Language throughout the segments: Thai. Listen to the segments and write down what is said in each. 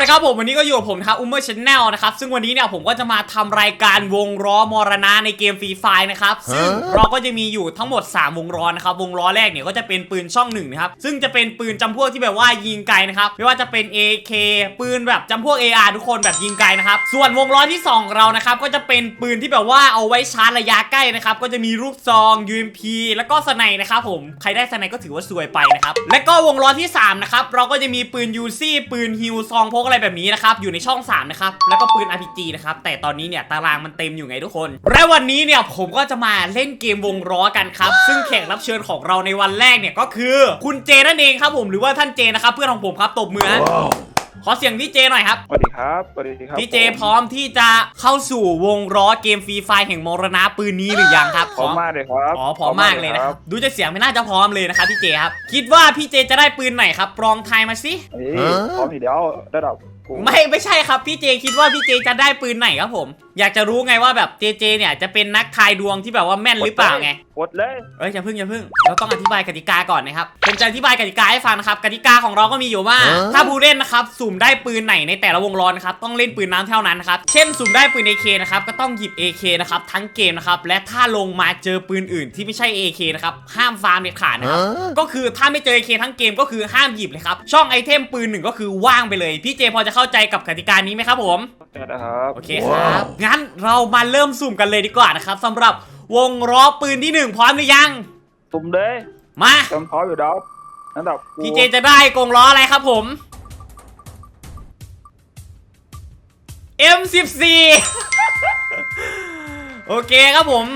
นะครับผมวันนี้ก็อยู่กับผมนะครับอุ้มเมอร์ชแนลนะครับซึ่งวันนี้เนี่ยผมก็จะมาทำรายการวงล้อมรณะในเกมฟรีไฟนะครับซึ่งเราก็จะมีอยู่ทั้งหมด 3 วงล้อนะครับวงล้อแรกเนี่ยก็จะเป็นปืนช่องหนึ่งนะครับซึ่งจะเป็นปืนจำพวกที่แบบว่ายิงไกลนะครับไม่ว่าจะเป็น AK ปืนแบบจำพวก AR ทุกคนแบบยิงไกลนะครับส่วนวงล้อที่2ของเรานะครับก็จะเป็นปืนที่แบบว่าเอาไว้ชาร์จระยะใกล้นะครับก็จะมีลูกซอง UMP แล้วก็สไนด์นะครับผมใครได้สไนด์ก็ถือว่าซวยไปนะครับและก็วงล้อที่3นะครับเราก็จะมีปืนยูซี่ปืนฮิวซองพกอะไรแบบนี้นะครับอยู่ในช่อง 3 นะครับ แล้วก็ปืน RPG นะครับ แต่ตอนนี้เนี่ยตารางมันเต็มอยู่ไงทุกคน และวันนี้เนี่ยผมก็จะมาเล่นเกมวงล้อกันครับ ซึ่งแขกรับเชิญของเราในวันแรกเนี่ยก็คือ คุณเจนั่นเองครับผมหรือว่าท่านเจนะครับเพื่อนของผมครับตบมือ ขอเสียงพี่เจหน่อยครับ สวัสดีครับสวัสดีครับพี่เจผมพร้อมที่จะเข้าสู่วงล้อเกมฟรีไฟแห่งมรณะปืนนี้หรือยังครับพร้อมมากเลยครับอ๋อพร้อมมากเลยนะครับดูจะเสียงไม่น่าจะพร้อมเลยนะครับพี่เจครับ คิดว่าพี่เจจะได้ปืนไหนครับปรองทายมาสิเฮ้ยพร้อมอีกแล้วระดับกูไม่ไม่ใช่ครับพี่เจคิดว่าพี่เจจะได้ปืนไหนครับผม อยากจะรู้ไงว่าแบบเจเจเนี่ยจะเป็นนักทายดวงที่แบบว่าแม่นหรือเปล่าไง กดเลย เอ้ยอย่าพึ่งอย่าพึ่งเราต้องอธิบายกติกาก่อนนะครับผมจะอธิบายกติกาให้ฟังนะครับกติกาของเราก็มีอยู่ว่า ถ้าผู้เล่นนะครับสุ่มได้ปืนไหนในแต่ละวงล้อนะครับต้องเล่นปืนน้ำเท่านั้นนะครับเช่นสุ่มได้ปืน AK นะครับก็ต้องหยิบ AK นะครับทั้งเกมนะครับและถ้าลงมาเจอปืนอื่นที่ไม่ใช่ AK นะครับห้ามฟาร์มเด็ดขาดนะครับก็คือถ้าไม่เจอ AK ทั้งเกมก็คือห้ามหยิบเลยครับช่องไอเทมปืนหนึ่งก็คือว่างไปเลย พี่เจพอจะเข้าใจกับกติกานี้ไหมครับผมเจอนะครับโอเคครับงั้นเรามาเริ่มสุ่มกันเลยดีกว่านะครับสำหรับวงล้อปืนที่หนึ่งพร้อมหรือยังตุ่มเลยมาเตรียมพร้อมอยู่แล้วระดับกูพี่เจจะได้กงล้ออะไรครับผม M14 โอเคครับผม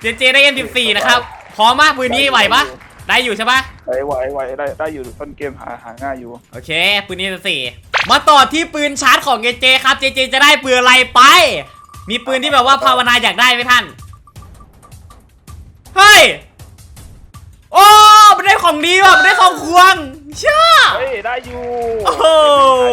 เจเจได้ M14 นะครับพร้อมมากปืนนี้ไหวปะได้อยู่ใช่ปะไหวไหวไหวได้ได้อยู่ต้นเกมหาหาง่ายอยู่ โอเคปืนนี้จะสี่มาต่อที่ปืนชาร์จของเจเจครับ เจเจจะได้ปืนอะไรไป มีปืนที่แบบว่าภาวนาอยากได้ไหมท่าน เฮ้ย โอ้มันได้ของดีว่ะมันได้ของควง เชื่อ เฮ้ย ได้อยู่โอ้โห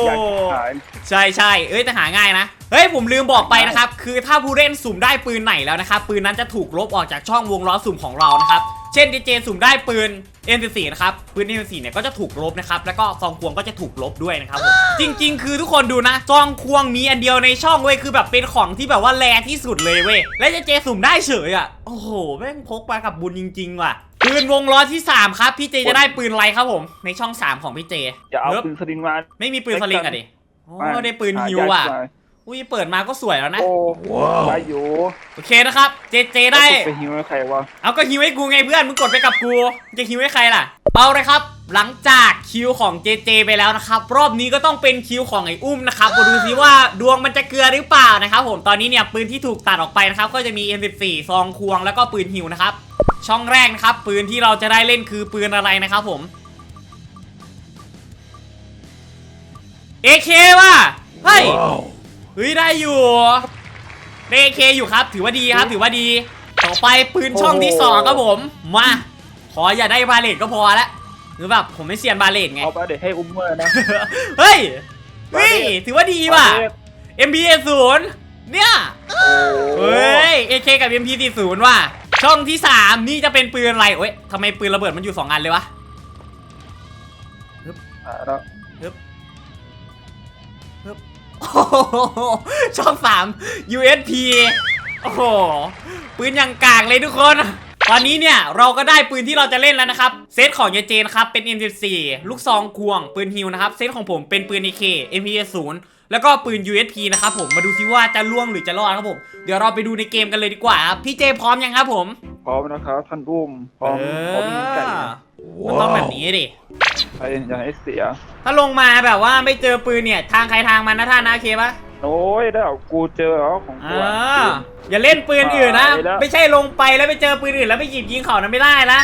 อยากขายใช่ใช่เอ้ยแต่หาง่ายนะ เฮ้ยผมลืมบอกไปนะครับ คือถ้าผู้เล่นสุ่มได้ปืนไหนแล้วนะครับ ปืนนั้นจะถูกลบออกจากช่องวงล้อสุ่มของเรานะครับ เช่นดีเจสุ่มได้ปืน M14 นะครับปืน M14 เนี่ยก็จะถูกลบนะครับแล้วก็ซองควงก็จะถูกลบด้วยนะครับผมจริง ๆ คือทุกคนดูนะซองควงมีอันเดียวในช่องเว้ยคือแบบเป็นของที่แบบว่าแรที่สุดเลยเว้ยและเจเจสุ่มได้เฉยอะโอ้โหแม่งพกมากับบุญจริงๆว่ะปืนวงล้อที่ 3 ครับ พี่เจจะได้ปืนอะไรครับผม ในช่อง 3 ของพี่เจอย่าเอาเลิฟปืนสลิงมาไม่มีปืนสลิงอะดิโอ้ไม่ได้ปืนหาฮิวยากอะหน่ อยอุ้ยเปิดมาก็สวยแล้วนะ โอ้ได้อยู่โอเคนะครับ เจเจได้ ไปฮิวให้ใครวะ เอาก็ฮิวให้กูไงเพื่อน มึงกดไปกับกู จะฮิวให้ใครล่ะ เอาเลยครับ หลังจากคิวของเจเจไปแล้วนะครับ รอบนี้ก็ต้องเป็นคิวของไอ้อุ้มนะครับมาดูซิว่าดวงมันจะเกลือหรือเปล่านะครับ ผม ตอนนี้เนี่ยปืนที่ถูกตัดออกไปนะครับ ก็จะมี M14 ซองควงแล้วก็ปืนฮิวนะครับ ช่องแรกนะครับ ปืนที่เราจะได้เล่นคือปืนอะไรนะครับ ผม AK ว่ะ เฮ้ย เฮ้ยได้อยู่ได้ AK อยู่ครับ ถือว่าดีครับ ถือว่าดี ต่อไปปืนช่องที่สองครับผม มา ขออย่าได้บาเลตก็พอละหรือแบบผมไม่เซียนบาเลตไง เอาไปเดี๋ยวให้อุ้มเมอร์นะ เฮ้ย เฮ้ย ถือว่าดีว่ะเอาไป MPA ศูนย์เนี่ยโอ้เฮ้ย AK กับ MP 4 0ว่ะ ช่องที่3นี่จะเป็นปืนอะไรเอ้ยทำไมปืนระเบิดมันอยู่2อันเลยวะหาแล้ว โอ้โหช่อง3 USP โอ้โห ปืนอย่างกากเลยทุกคน ตอนนี้เนี่ยเราก็ได้ปืนที่เราจะเล่นแล้วนะครับ เซตของเยเจนะครับเป็น M14 ลูกซองควง ปืนฮิวนะครับ เซตของผมเป็นปืน AK MP0 แล้วก็ปืน USP นะครับผม มาดูซิว่าจะล่วงหรือจะรอดครับผม เดี๋ยวเราไปดูในเกมกันเลยดีกว่าครับ พี่เจพร้อมยังครับผม พร้อมนะครับท่านอุ้มพร้อมเอพร้อมยิงไก่อมันต้องแบบนี้ดิ ไปอย่าให้เสีย ถ้าลงมาแบบว่าไม่เจอปืนเนี่ย ทางใครทางมันนะท่านนะโอเคปะโอ้ยได้เอากูเจอแล้วของกูอ่าอะอย่าเล่นปืนอื่นนะ ไปแล้ว ไม่ใช่ลงไปแล้วไปเจอปืนอื่นแล้วไปหยิบยิงเขานั้นไม่ได้นะ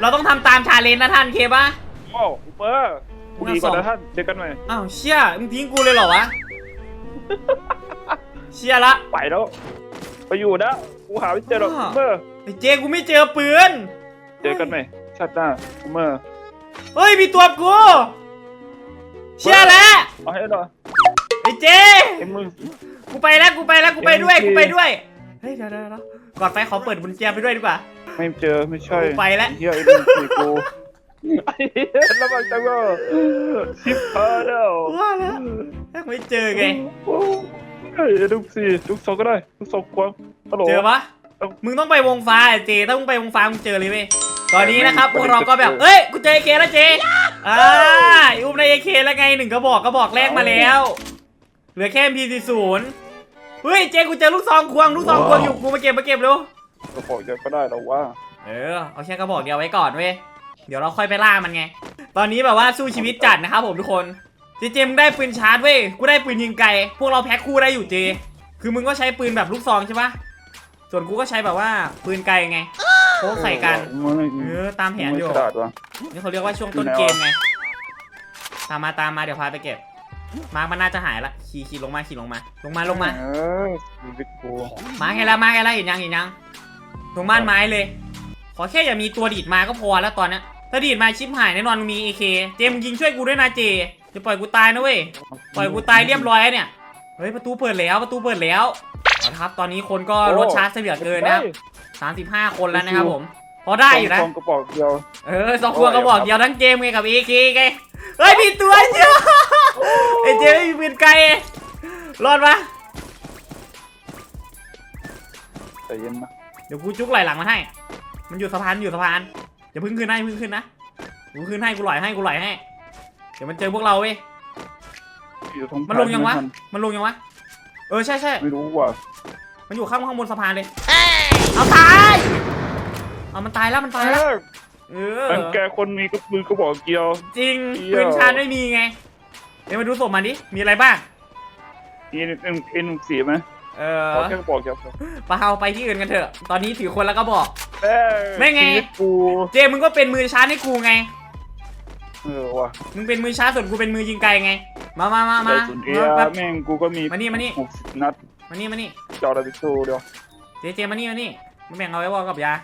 เราต้องทำตามชาเลนจ์นะท่านเคปะ โอ้อุปเปอร์กูดีกว่านะท่านเจอกันใหม่ อ้าวเชี่ยมึงทิ้งกูเลยเหรอวะ เชี่ยละ ไปแล้ว ไปอยู่นะ กูหาไม่เจอหรอกอ้าวอุปเปอร์ไอ้เจกูไม่เจอปืน เจอกันไหมชาติหน้าอุปเปอร์ เฮ้ยมีตัวกูเชี่ยแล้วเอาให้หน่อยไอ้เจเอ็มมึง กูไปแล้วกูไปแล้วกูไปด้วยเอ็มจีกูไปด้วยเฮ้ยเดี๋ยวเดี๋ยวเดี๋ยวก่อนไปขอเปิดบุญแจไปด้วยดีกว่า ไม่เจอไม่ใช่กูไปแล้วเฮียเอ็มมึงคุยกูไอ้เหี้ยระวังจังเลยชิบหายแล้วว่าแล้วแม่งไม่เจอไงโอ้เฮ้ยลูกสี่ลูกสองก็ได้ลูกสองควงฮัลโหลเจอปะมึงต้องไปวงฟ้าเจถ้ามึงไปวงฟ้ามึงเจอเลยเว้ย ตอนนี้นะครับพวกเราก็แบบเอ้ยกูเจอเอเคแล้วเจอ่าอุ้มในเอเคแล้วไงหนึ่งกระบอกกระบอกแรกมาแล้ว เหลือแค่ MP40 เฮ้ยเจกูเจอลูกซองควงลูกซองควงอยู่กูมาเก็บมาเก็บเร็วก็บอกเยอะก็ได้แล้วว่า เออเอาแค่กระบอกเดียวไว้ก่อนเว้ยเดี๋ยวเราค่อยไปล่ามันไง ตอนนี้แบบว่าสู้ชีวิตจัดนะครับผมทุกคนเจเจมึงได้ปืนชาร์จเว้ยกูได้ปืนยิงไกลพวกเราแพ็คคู่ได้อยู่เจ คือมึงก็ใช้ปืนแบบลูกซองใช่ปะส่วนกูก็ใช้แบบว่าปืนไกลไง โค้งใส่กันไม่เออตามแผนไม่อยู่กระดาษวะนี่เขาเรียกว่าช่วงต้นอยู่ไหนเกวะมไง ตามมาตามมาเดี๋ยวพาไปเก็บ มาร์คมันน่าจะหายละ ขี่ขี่ลงมาขี่ลงมา ลงมาลงมาเออชีวิตกูมาไงแล้วมาไงแล้วเห็นยังเห็นยังตรงบ้านไม้เลย ขอแค่อย่ามีตัวดีดมาก็พอแล้วตอนเนี้ยถ้าดีดมาชิปหายแน่นอนมีเอเคเจมส์ยิงช่วยกูด้วยนะเจจะปล่อยกูตายนะเว้ย ปล่อยกูตายเรียบร้อยแล้วเนี่ย เฮ้ยประตูเปิดแล้วประตูเปิดแล้วเอาละครับตอนนี้คนก็รถชาร์จเสียเหลือเกินนะ ครับสามสิบห้าคนแล้วนะครับผม พอได้อยู่นะซองกระบอกเดียว เออสองตัวก็บอกเดียวทั้งเกมไงกับเอเคไง เฮ้ยมีตัวเจมไอเจมไม่มีปืนไกลรอดปะใจเย็นนะ เดี๋ยวกูจุกไหลหลังมาให้ มันอยู่สะพานอยู่สะพานอย่าเพึ่งขึ้นนะอย่าเพึ่งขึ้นนะ กูขึ้นให้กูไหลให้กูไหลให้ เดี๋ยวมันเจอพวกเราเว้ยอยู่ตรงมันลงยังวะทันมันลงยังวะ เออใช่ใช่ไม่รู้ว่ะ มันอยู่ข้างข้างบนสะพานเลย เอาตายเอามันตายแล้วมันตายแล้วเออมันแกคนมีกระปืนกระบอกเดียว จริงเหี้ยปืนชาร์จไม่มีไงเดี๋ยวมาดูศพมันดิมีอะไรบ้างมีเอ็นเอ็นสีไหมเอขออแค่กระบอกเดียวพอไปเอาไปที่อื่นกันเถอะ ตอนนี้ถือคนแล้วก็บอกแม่ไม่ไง ชีวิตกูเจมึงก็เป็นมือชาร์จให้กูไง เออว่ะมึงเป็นมือชาร์จส่วนกูเป็นมือยิงไกลไง มามามาแต่มาส่วนเอมาแป๊บแม่งกูก็มีมานี่มานี่ หกสิบนัดมานี่มานี่จอร์ดาบิโซเดียวเจเจมานี่มานี่ มาแบ่งเอาไว้บอกกับยา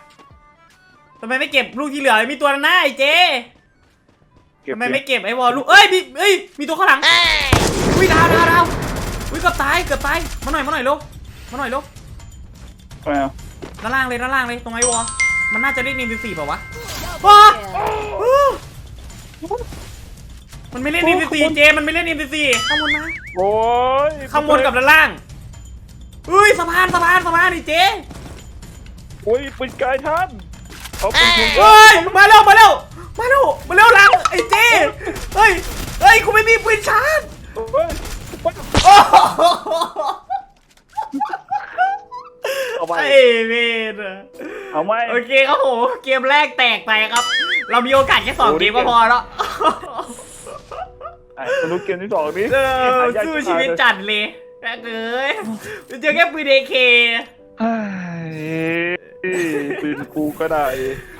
ทำไมไม่เก็บลูกที่เหลือมีตัวหน้าไอ้เจเก็บทำไมไม่เก็บไอ้วอลลูกเอ้ยมีเอ้ยมีตัวข้างหลังอุ้ยดาวดาวดาวอุ้ยเกือบตายเกือบตายมาหน่อยมาหน่อยลูกมาหน่อยลูกไปอะด้านล่างเลยด้านล่างเลยตรงไอ้วอลมันน่าจะเล่นนิมสี่เปล่าวะว้ามันไม่เล่นนิมสี่เจมันไม่เล่นนิมสี่ข้างบนนะโอ้ยข้างบนกับด้านล่างอุ้ยสะพานสะพานสะพานนี่เจโอ้ยปืนกายท่านเขาเป็นคนเฮ้ยมาเร็วมาเร็วมาเร็วมาเร็วหลังไอ้เจเฮ้ยเฮ้ยกูไม่มีปืนชาร์จเฮ้ยโอ้โหเอาไปไอ้เวนเอาไหมโอเคครับผมเกมแรกแตกไปครับ เรามีโอกาสแค่สองโอ้เกดิมก็พอแล้วอะมาดูเกมที่สองนี้เออสู้ชีวิตจัดเลยแม่งเอ้ยเจอแค่ปืนเอเคเฮ้ย ปืนกูก็ได้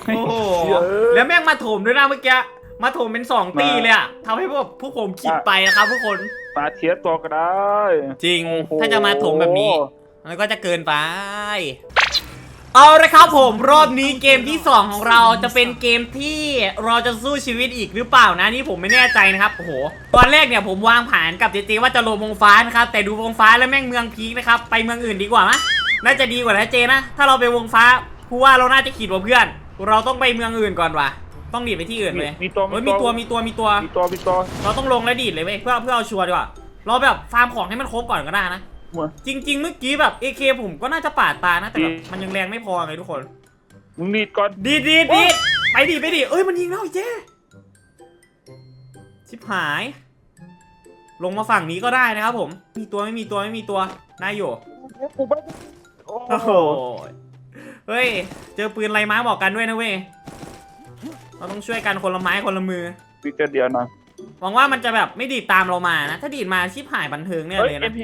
โอ้โหเหี้ยแล้วแม่งมาโถมด้วยนะเมื่อกี้มาโถมเป็นสองตีมาเลยอะทำให้พวกพวกผมคิดไปนะครับทุกคนมาเทียบตัวก็ได้ จริงโอ้โหถ้าจะมาโถมแบบนี้มันก็จะเกินไป เอาละครับผมรอบนี้เกมที่ 2 ของเราจะเป็นเกมที่เราจะสู้ชีวิตอีกหรือเปล่านะนี่ผมไม่แน่ใจนะครับโอ้โหตอนแรกเนี่ยผมวางแผนกับเจเจว่าจะลงวงฟ้านะครับแต่ดูวงฟ้าแล้วแม่งเมืองพีคนะครับไปเมืองอื่นดีกว่านะ น่าจะดีกว่านะเจนะ ถ้าเราไปวงฟ้าผู้ว่าเราน่าจะขีดกว่าเพื่อน เราต้องไปเมืองอื่นก่อนว่ะ ต้องดีดไปที่อื่นเลยมีตัวเฮ้ยมีตัวมีตัวมีตัว มีตัวมีตัว เราต้องลงและดีดเลยเว้ยเพื่อเพื่อเอาชัวร์ดีกว่า เราแบบฟาร์มของให้มันครบก่อนก็ได้นะมาจริง ๆ เมื่อกี้แบบ AK ผมก็น่าจะปาดตานะ แต่แบบดีมันยังแรงไม่พอไงทุกคน มึงดีดก่อน ดีดดีดดีดไปดีไปดีเอ้ยมันยิงแล้วไอ้เจ๊ชิบหาย ลงมาฝั่งนี้ก็ได้นะครับผม มีตัวไม่มีตัวไม่มีตัวได้อยู่กูไม่ โอ้โอ้โห เฮ้ย เจอปืนไรไม้บอกกันด้วยนะเว้ย เราต้องช่วยกันคนละไม้คนละมือมีแค่เดียวนะหวังว่ามันจะแบบไม่ดีดตามเรามานะ ถ้าดีดมาชิบหายบันเทิงเนี่ยเฮ้ย เลยเอ็นะมพี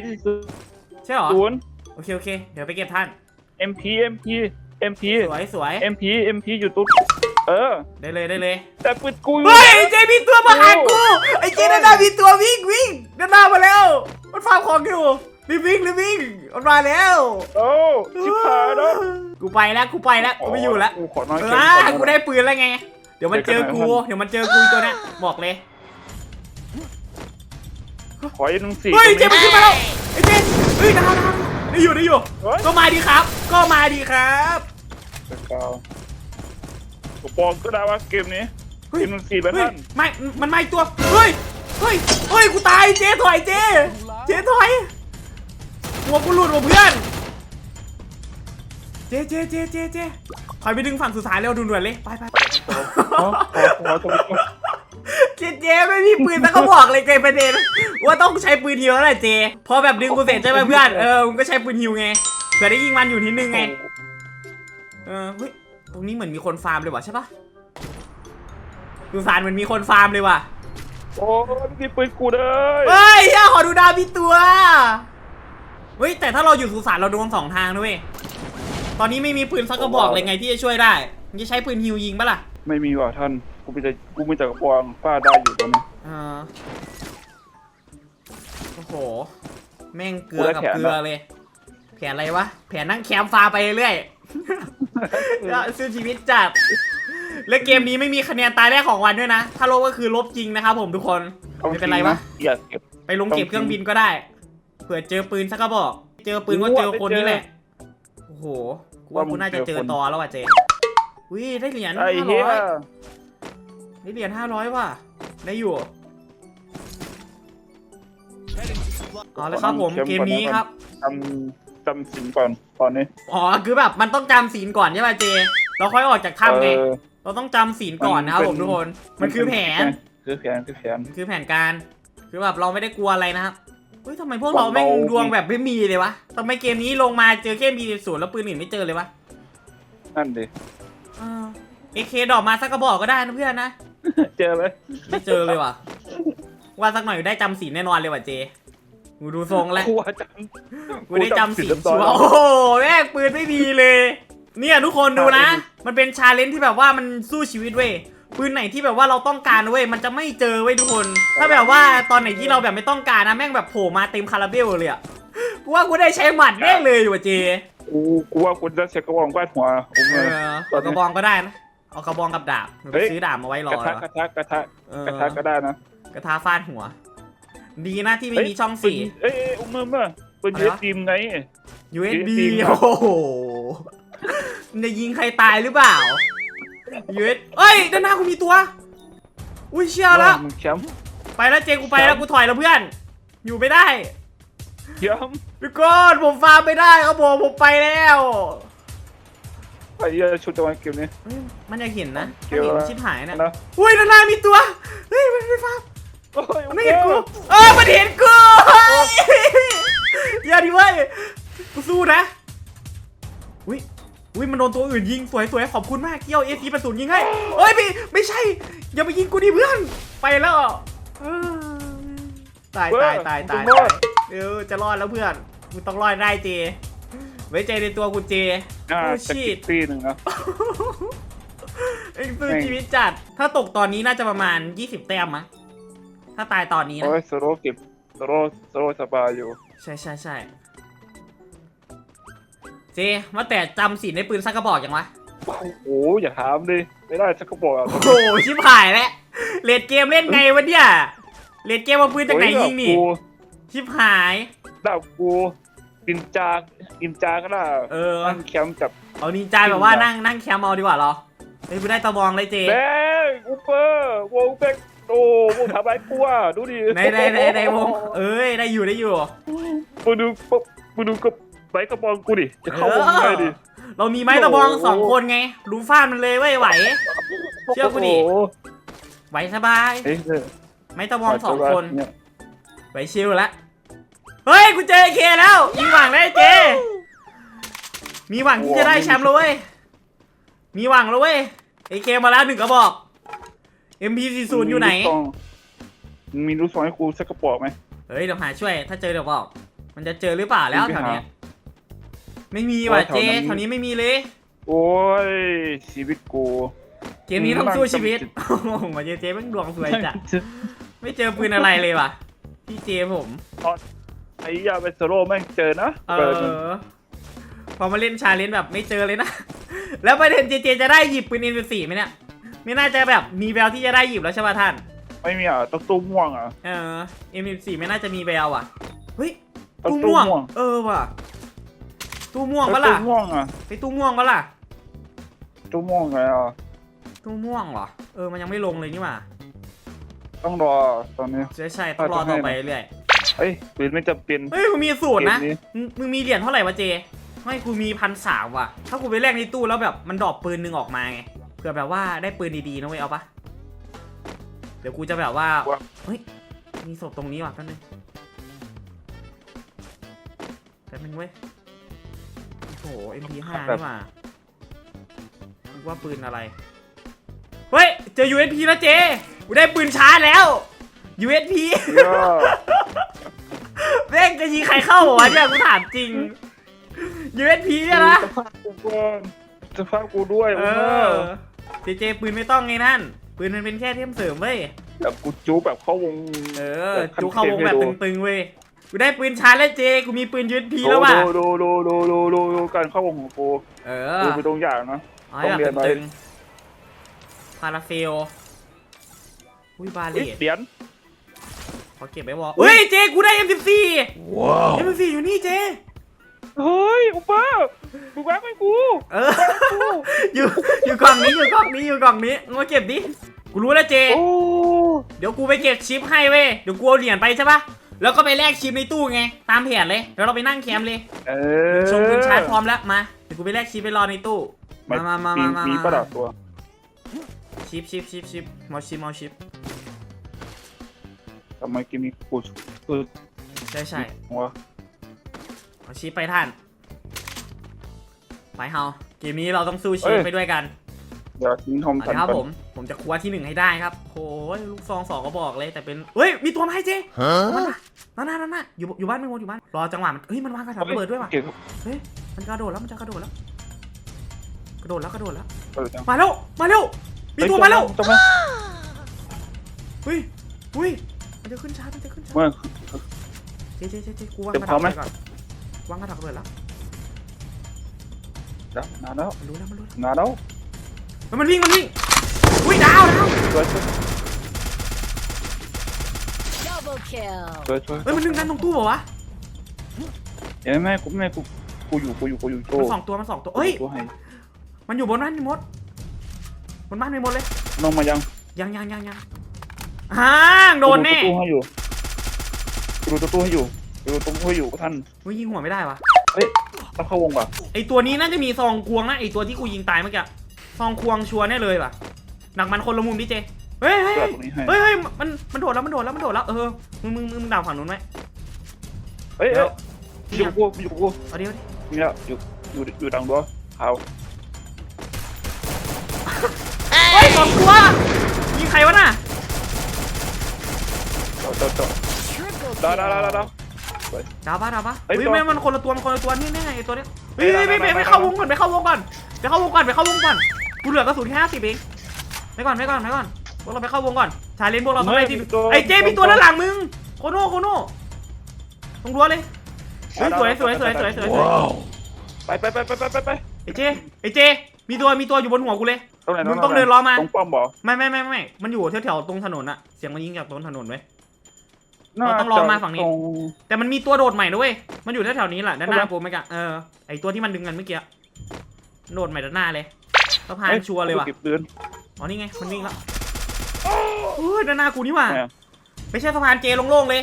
ใช่หรอ ศูนย์ โอเคโอเค เดี๋ยวไปเก็บท่านเอ็มพีเอ็มพีเอ็มพีสวยสวยเอ็มพีเอ็มพีอยู่ตุ๊ดเออ ได้เลยได้เลย แต่ปืนกูอยู่ เฮ้ยไอ้เจมีตัวมาหากู ไอ้เจด้านหน้ามีตัววิ่งวิ่งด้านหน้ามาแล้ว มันฟาร์มของอยู่ รีบวิ่งรีบวิ่งมันมาแล้วโอ้ชิบหายแล้วกูไปแล้วกูไปแล้วกูไม่อยู่แล้วกูขอนอนเอเกอมอะก่อนกูได้ปืนแล้วไง เดี๋ยวมันเจอกู เดี๋ยวมันเจอกูตัวเนี้ยบอกเลย ขออีกหนึ่งสี่เฮ้ยตรงเจนี้มันขึ้นมาแล้วไอ้เจเฮ้ยดาวดาวได้อยู่ได้อยู่เฮ้ยก็มาดีครับ ก็มาดีครับเก้ากูบอกก็ได้ว่าเกมนี้เฮ้ยเอ็มสี่ไปเฮ้ยท่านไม่มันไม่ตัว เฮ้ย เฮ้ย เฮ้ย กูตายเจ๊ถอยเจ๊เจ๊ถอย หัวกูหลุดว่ะเพื่อน เจ๊เจ๊เจ๊เจ๊เจ๊ถอยไปดึงฝั่งสุดท้ายเร็วด่วนๆเลย ไปไปไปขอขอขอตัวนี้เจ๊เจ๊ไม่มีปืนแต่ก็บอกเลยเกยประเด็นว่าต้องใช้ปืนฮิวแล้วแหละเจ๊พอแบบดึงกูเสร็จใช่ไหมเพื่อน เออมึงก็ใช้ปืนฮิวไงเผื่อได้ยิงมันอยู่นิดนึงไง เออเฮ้ย ตรงนี้เหมือนมีคนฟาร์มเลยว่ะใช่ปะดูสารเหมือนมีคนฟาร์มเลยว่ะโอ้ยนี่ปืนกูเลย เฮ้ยอย่าขอดูดาวพี่ตัว เฮ้ยแต่ถ้าเราอยู่สุสานเราโดนสองทางนะเว้ยตอนนี้ไม่มีปืนสักกระบอกเลยไงที่จะช่วยได้มึงจะใช้ปืนฮิวยิงปะล่ะไม่มีว่ะท่าน กูมีแต่กูมีแต่กระปองฟาดได้อยู่ตอนนี้เออโอ้โห แม่งเกลือกับเกลือเลย แผนอะไรวะ แผนนั่งแคมป์ฟาร์มไปเรื่อยๆสู้ชีวิตจัด และเกมนี้ไม่มีคะแนนตายแรกของวันด้วยนะ ถ้าลบก็คือลบจริงนะครับผมทุกคน ไม่เป็นไรวะ อย่าเก็บ ไปลงเก็บเครื่องบินก็ได้เผื่อเจอปืนสักกระบอก เจอปืนก็เจอคนนี่แหละ โอ้โห กูว่ากูน่าจะเจอตอแล้วว่ะเจวิได้เหรียญไอ้ห้าเหี้ร้อยยได้เหรียญห้าร้อยว่ะ ได้อยู่เอาเลยครับผมเกมนี้ครับจำจำสินก่อนตอนนี้ อ๋อคือแบบมันต้องจำศีลก่อนใช่ป่ะเจ เราค่อยออกจากถ้ำไงเออเราต้องจำศีลก่อนนะครับผมทุกคน มันคือแผน คือแผน คือแผนมันคือแผนการ คือแบบเราไม่ได้กลัวอะไรนะครับ เฮ้ยทำไมพวกเราแม่งเราดวงแบบไม่มีเลยวะทำไมเกมนี้ลงมาเจอแค่มีศูนย์แล้วปืนอื่นไม่เจอเลยวะนั่นดิเอเคดอกมาสักกระบอกก็ได้นะเพื่อนนะ เจอเลยไม่เจอเลยว่ะ ว่าสักหน่อยได้จำศีลแน่นอนเลยว่ะเจกูดูทรงแล้วกูว่าจำกูได้จำศีลเรียบร้ชัอยวร์โอ้โหแม่งปืนไม่มีเลย เนี่ยทุกคนดูนะ มันเป็นชาเลนจ์ที่แบบว่ามันสู้ชีวิตเว้ย ปืนไหนที่แบบว่าเราต้องการเว้ยมันจะไม่เจอเว้ยทุกคน ถ้าแบบว่าตอนไหนที่เราแบบไม่ต้องการนะแม่งแบบโผล่มาเต็มคาราเบลเลยอะกูว่ากูได้ใช้หมัดแน่เลยว่ะเจกูกูว่ากูจะเช็คกระบอกบ้านหัวผมเอเลยอเอากระบองก็ได้นะเอากระบองกับดาบหรือเฮ้ย ซื้อดาบมาไว้รอกระทะเหรอกระทะกระทะเออกระทะก็ได้นะกระทาฟาดหัว ดีนะที่ไม่มีช่องปืนสี่ เอ้ยเอ้ยอุ้มเมื่อเมื่อปืนอะไรเอวะสดีมไง USB USB โอ้โหมันจะยิงใครตายหรือเปล่า US เอ้ยด้านหน้ากูมีตัว อุ้ยเชียแล้วมึงแชมป์ไปแล้วเจกูไปแล้วกูถอยแล้วเพื่อน อยู่ไม่ได้แชมป์ทุกคนผมฟาร์มไม่ได้ครับผมผมไปแล้วไอ้เหี้ยชุดตะวันเกมนี้เฮ้ยมันอยากเห็นนะเกี่ยวเห็นอะไรชิบหายนะนะอุ้ยด้านหน้ามีตัวเฮ้ยมันไม่ฟาร์มโอ้ยมันไม่เห็นกูเออมันเห็นกูอย่าดิเว้ยกูสู้นะอุ้ย อุ้ยมันโดนตัวอื่นยิงสวยสวยขอบคุณมากเกี้ยวเอซีประสูนยิงให้เอ้ยไม่ไม่ใช่ อย่าไปยิงกูดิเพื่อนไปแล้วเออตายตายตายตายตายเออจะรอดแล้วเพื่อนกูต้องรอดได้เจไว้ใจในตัวกูเจอ่าโอ้สชีกิตปปีหนึ่งนะไอ้สู้ชีวิตจัด ถ้าตกตอนนี้น่าจะประมาณ20แต้มมั้งถ้าตายตอนนี้นะโอ้ยโซโลเก็บโซโลโซโลสบายอยู่ ใช่ใช่ใช่ เจว่าแต่จำสีในปืนสักกระบอกยังวะ โอ้โหอย่าถามดิไม่ได้สักกระบอกอะโอ้โหชิบหายแล้วเลดเกมเล่นไงวะเนี่ยเลดเกมเอาปืนจากไหนยิงนี่โอ้ชิบหาย ดาบกูอินจากอินจาก็ได้เออนั่งแคมป์กับเอานินจาแบบว่านั่งนั่งแคมป์เอาดีกว่าเหรอเฮ้ยกูได้ตะบองเลยเจ แบงอุปเปอร์วงแบงโอ้มึงทำไรกูอะดูดิในในในในวง เอ้ยได้อยู่ได้อยู่ มึงดูปุ๊บมึงดูกับ ไบกระบองกูดิ จะเข้าวงได้ดิ เรามีไม้ตะบองสองคนไงดูฟาดมันเลยเว้ยไหว เชื่อกูดิโโหไหวสบายเฮ้ยเนี่ยไม้ตะบองสองคน เนี่ยไหวชิลละ เฮ้ย กูเจอเคแล้ว มีหวังได้เจ มีหวังที่จะได้แชมป์เลยเว้ย มีหวังแล้วเว้ยเอเคมาแล้วหนึ่งกระบอก MP40 อยู่ไหนมีลูกซองให้กูสักกระบอกไหม เฮ้ยเดี๋ยวหาช่วย ถ้าเจอเดี๋ยวบอก มันจะเจอหรือเปล่าแล้วไม่แถหาวเนี้ย ไม่มีว่ะโอ้เจยแถวนั้นแถวนี้ไม่มีเลย โอ้ยชีวิตกู เกมนี้ต้องสู้ชีวิตอืมโอ้โหมาเจอเจแม่งดวงสวยจัดไม่เจอปืนอะไรเลยว่ะ พี่เจผมไอ้ยาเวสโรแม่งเจอนะเอเปิดอพอมาเล่นชาเลนจ์แบบไม่เจอเลยนะ แล้วประเด็นเจเจจะได้หยิบปืนเอ็นสี่ไหมเนี่ย ไม่น่าจะแบบมีแววที่จะได้หยิบแล้วใช่ป่ะท่าน ไม่มีอะต้องตู้ม่วงอะ เออเอ็มสี่ไม่น่าจะมีแววอะ เฮ้ยต้องตู้ตู้ม่วงม่วง เออว่ะ ตู้ม่วงต้องปะล่ะ ตู้ม่วงอะไปตู้ม่วงปะล่ะ ตู้ม่วงไงอะตู้ม่วงเหรอ เออ มันยังไม่ลงเลยนี่หว่าต้องรอตอนนี้ ใช่ใช่ต้องรอต่อไปเรื่อยเอ้ยปืนไม่จำเป็น เฮ้ยมึงมีสูตรนะเกมนี้มึงมึงมีเหรียญเท่าไหร่วะเจ ไม่กูมีพันสามว่ะ ถ้ากูไปแลกในตู้แล้วแบบมันดรอปปืนหนึ่งออกมาไง เผื่อแบบว่าได้ปืนดีๆนะเว้ยเอาปะเดี๋ยวกูจะแบบว่า เฮ้ย มีศพตรงนี้ว่ะแป๊บนึงแป๊บนึงเว้ยโอ้โห MP5 นี่หว่านึกว่าปืนอะไร เฮ้ย เจอ USP แล้วเจกูได้ปืนชาร์จแล้ว USP เยอะแม่งจะยิงใครเข้าวะเนี่ยกูถามจริง USP เนี่ยนะสภาพกูก่อนสภาพกูด้วยเออเจเจปืนไม่ต้องไงนั่น ปืนมันเป็นแค่เทมเสริมเว้ยแบบกูจู๊แบบเข้าวง เออจูเข้าวงแบบตึงๆเว้ย กูได้ปืนชาร์จแล้วเจ กูมีปืน USP แล้วว่ะ ดูดูดูดูดูดูดูการเข้าวงของกูเอดูอไปตรงอย่างนะเอาให้แบบต้องเรียนไว้ตึงๆพาราเฟลอุ้ยบาเลเฮ้ยตเหรียญขอเก็บไว้วอเฮ้ยเจ กูได้ M14 ว้าว M14 อยู่นี่เจ เฮ้ยอุปามึงแวะให้กูเอออยู่อยู่กล่องนี้อยู่กล่องนี้อยู่กล่องนี้มึงมาเก็บดิ กูรู้แล้วเจโอ้เดี๋ยวกูไปเก็บชิปให้เว้ย เดี๋ยวกูเอาเหรียญไปใช่ปะ แล้วก็ไปแลกชิปในตู้ไง ตามแผนเลยเดี๋ยวเราไปนั่งแคมป์เลยเออชงเงินชาร์จพร้อมแล้วมาเดี๋ยวกูไปแลกชิปไปรอในตู้มามามามามามีมาประดับตัวชิปชิปชิปชิปเมาชิปเมาชิปทำไมกินมีกูกูใช่ใช่หัวเอาชิปไปท่านไปเฮาเกมนี้เราต้องสู้ชีวิตไปด้วยกันอยากทิ้งทอมเอาสันละครับก่อนผม ผมจะคว้าที่หนึ่งให้ได้ครับโอ้ยลูกซองสองก็บอกเลยแต่เป็นเฮ้ย มีตัวมาให้เจมันน่ะ นั่นน่ะนั่นน่ะอยู่อยู่บ้านไม่หมดอยู่บ้าน รอจังหวะมันเฮ้ยมันวางกระถางระเบิดด้วยว่ะเก่งเฮ้ยมันกระโดดแล้วมันจะกระโดดแล้ว กระโดดแล้วกระโดดแล้วเปิดจังมาแล้วมาแล้วมีตัวมาแล้วจงมาเฮ้ยเฮ้ยมันจะขึ้นชาร์จมันจะขึ้นชาร์จเมื่อเจ๊เจ๊เจ๊เจ๊กูวางเตรียกมระพร้ถาองมไหมไปก่อนวางกระถางระเบิดแล้วแล้วนานแล้วมันรู้แล้วมันรู้แล้วนานแล้วมันมันวิ่งมันวิ่งอุ้ยดาวดาว ช่วยช่วย Double kill. ช่วยช่วยเฮ้ยมันดึงกันตรงตู้เปล่าวะเห็นไหมกูไม่กูกูอยู่กูอยู่กูอยู่โตมันสองตัวมันสองตัวเฮ้ยตัวให้มันอยู่บนบ้านมีมด บนบ้านมีมดเลยน้องมายังยังยังยังยังฮ่างโดนแน่กูดูตู้ให้อยู่กูดูตู้ให้อยู่กูดูตู้ให้อยู่ท่านเฮ้ยยิงหัวไม่ได้วะต้องเข้าวงป่ะไอตัวนี้น่าจะมีซองควงนะไอตัวที่กูยิงตายเมื่อกี้ซองควงชัวร์แน่เลยว่ะหนักมันคนละมุมดิเจ เฮ้ยเฮ้ยเกิดตรงนี้ให้ เฮ้ยเฮ้ยมันมันโดดแล้วมันโดดแล้วมันโดดแล้วเออมึงมึงมึงมึงดาวฝั่งนู้นไหมเฮ้ยเอ้ยอยู่กับกูอยู่กับกูเอาเดี๋ยวดินี่แล้วอยู่อยู่อยู่ดังดัวขาวเฮ้ยสองตัวยิงใครวะน่ะเจ้าเจ้าเจ้า Triple ดาวดาวดาวดาว ดาวปะดาวปะเฮ้ยเฮ้ยตัวไม่มันคนละตัวมันคนละตัวนี่นี่ไงไอตัวเนี้ยเฮ้ยเฮ้ยไม่ไม่ดาวไม่ดาวไม่เข้าดาววงก่อนไปเข้าวงก่อนไปเข้าวงก่อนไปเข้าวงก่อนกูเหลือกระสุนแค่ห้าสิบเองไปก่อนไปก่อนไปก่อน พวกเราไปเข้าวงก่อนชาเลนจ์พวกเราต้องได้ที่เฮ้ยมีตัวไอเจมีตัวด้านหลังมึงโคโน่โคโน่ตรงรั้วเลยเฮ้ยสวยสวยสวยสวยสวยสวยไปไปไปไปไปไปไปไอเจไอเจ มีตัวมีตัวอยู่บนหัวกูเลยตรงไหนมึงต้องเดินล้อมาตรงป้อมบ่ไม่ไม่ไม่ไม่มันอยู่แถวแถวๆตรงถนนอะเสียงมันยิงจากตรงถนนไว้ยน่เราต้องลองมาฝั่งนี้ตรแต่มันมีตัวโดดใหม่ด้วยมันอยู่แถวแถวๆนี้แหละด้านหน้าใช่ไหมกูไม่กะเออไอตัวที่มันดึงกันเมื่อกี้อะโดดใหม่ด้านหน้าเลยสะพานอ้ชัวร์เลยว่ะกูเก็บปืนอ๋อนี่ไงมันวิ่งแล้ว เฮ้ยด้านหน้ากูนี่หว่าไหนอะไม่ใช่สะพานเจโล่งๆเลย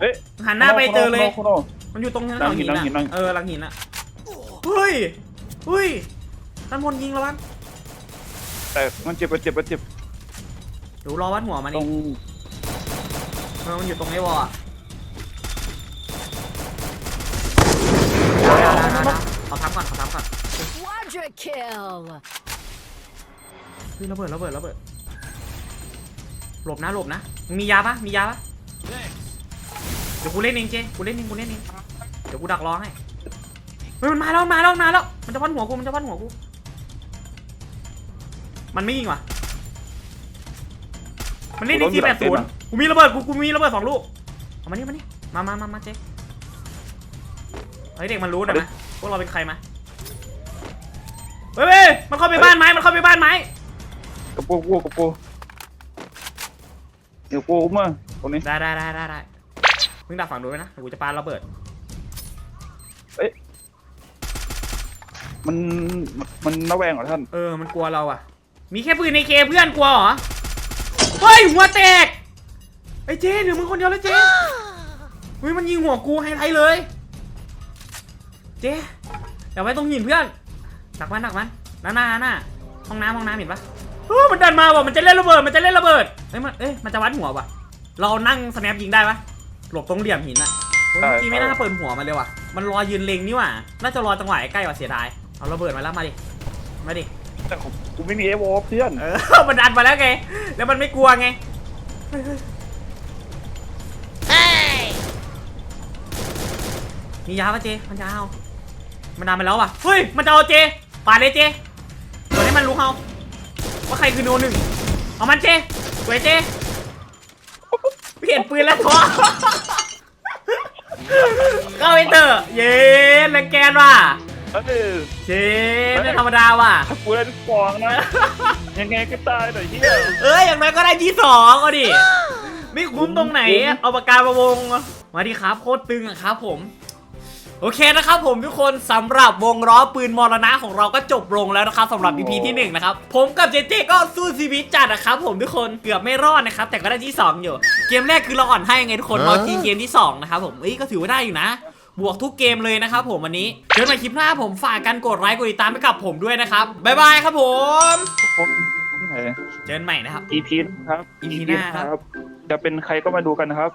เฮ้ย หันหน้าไปเจอเลยโคโน่มันอยู่ตรงแถหลัวงหิหินนหลังหินหลัอะงเออหลังหินอะเฮ้ยเฮ้ยด้านบนยิงแล้ววันแต่มันเจ็บมันเจ็บมันเจ็บเดี๋ยวรอวัดหัวมันตรนี่งเออมันอยู่ตรงไอ้วอลอะขอทับก่อนขอทับก่อน Quadra kill. เฮ้ยระเบิดระเบิดระเบิด หลบนะหลบนะมึงมียาปะมียาปะเดี๋ยวกูเล่นเองเจกูเล่นเองกูเล่นเองเดี๋ยวกูดักรอให้เฮ้ยมันมาแล้วมันมาแล้วมันมาแล้วมันจะพันหัวกูมันจะพันหัวกูมันไม่ยิงว่ะมันเล่นในทีแปดศูนย์กูมีระเบิดกูกูมีระเบิดสองลูกเอามานี่มานี่มามามามาเจเฮ้ยเด็กมันรู้หน่อยนะพวกเราเป็นใครมาเฮ้ยเฮ้ยมันเข้าไปบ้านไม้มันเข้าไปบ้านไม้กับกูกูกับกู เดี๋ยวกูมาตรงนี้ได้ได้ได้ได้ได้มึงดักฝั่งดูนไว้นะเดี๋ยวกูจะปาระเบิด มันมันระแวงเหรอท่านเออ มันกลัวเราอะมีแค่ปืนในเคเพื่อนกลัวเหรอ เฮ้ย หัวแตก ไอ้เจ๊เหลือมึงคนเดียวแล้วเจ๊เฮ้ยมันยิงหัวกูไฮไลท์เลย เจ๊อย่าไว้ตรงหินเพื่อนหนักมันหนักมันหน้าหน้าหน้าห้องน้ำห้องน้ำเห็นปะ เฮ้ยมันดันมาว่ะมันจะเล่นระเบิด มันจะเล่นระเบิด เอ้ยมันเอ้ยมันจะวัดหัวว่ะ เรานั่งสแนปยิงได้ปะหลบตรงเหลี่ยมหินอะเฮ้ยเมื่อกี้ไม่น่าเปิดหัวมันเลยว่ะ มันรอยืนเล็งนี่หว่าน่าจะรอจังหวะใกล้ๆว่ะเสียดาย เอาระเบิดมาแล้วมาดิ มาดิ แต่ของกูไม่มีเอวอเพื่อนเออ มันดันมาแล้วไง แล้วมันไม่กลัวไงเฮ้ยเฮ้ยมียาปะเจ มันจะเอา มันดันไปแล้วว่ะ เฮ้ย มันจะเอาเจปาดเลยเจตัวนี้มันรู้เขา ว่าใครคือโนหนึ่งเอามันเจสวยเจ เปลี่ยนปืนแล้วท้อเข้าไปเถอะเย้แรงแกนว่ะเออเย้ไม่ธรรมดาว่ะถ้ากูเล่นฟองนะ ยังไงก็ตายหน่อยเฮียเอ้ยอย่างน้อยก็ได้ที่สองเอาดิ ไม่คุ้มตรงไหน เอาปากกามาวง มาดิครับโคตรตึงอะครับผม โอเคนะครับผมทุกคนสำหรับวงล้อปืนมรณะของเราก็จบลงแล้วนะครับสำหรับ EP ที่หนึ่งนะครับ ผมกับเจเจก็สู้ชีวิตจัดนะครับผมทุกคนเกือบไม่รอดนะครับ แต่ก็ได้ที่ 2 อยู่ เกมแรกคือเราอ่อนให้ไงทุกคนเราทีเกมที่ 2 นะครับผมเอ้ยก็ถือว่าได้อยู่นะบวกทุกเกมเลยนะครับผมวันนี้เจอกันใหม่คลิปหน้าผมฝากกันกดไลค์กดติดตามไปกับผมด้วยนะครับบ๊ายบายครับผมผมไหนเจอกันใหม่นะครับ EP นะครับ EP หน้าครับ จะเป็นใครก็มาดูกันนะครับ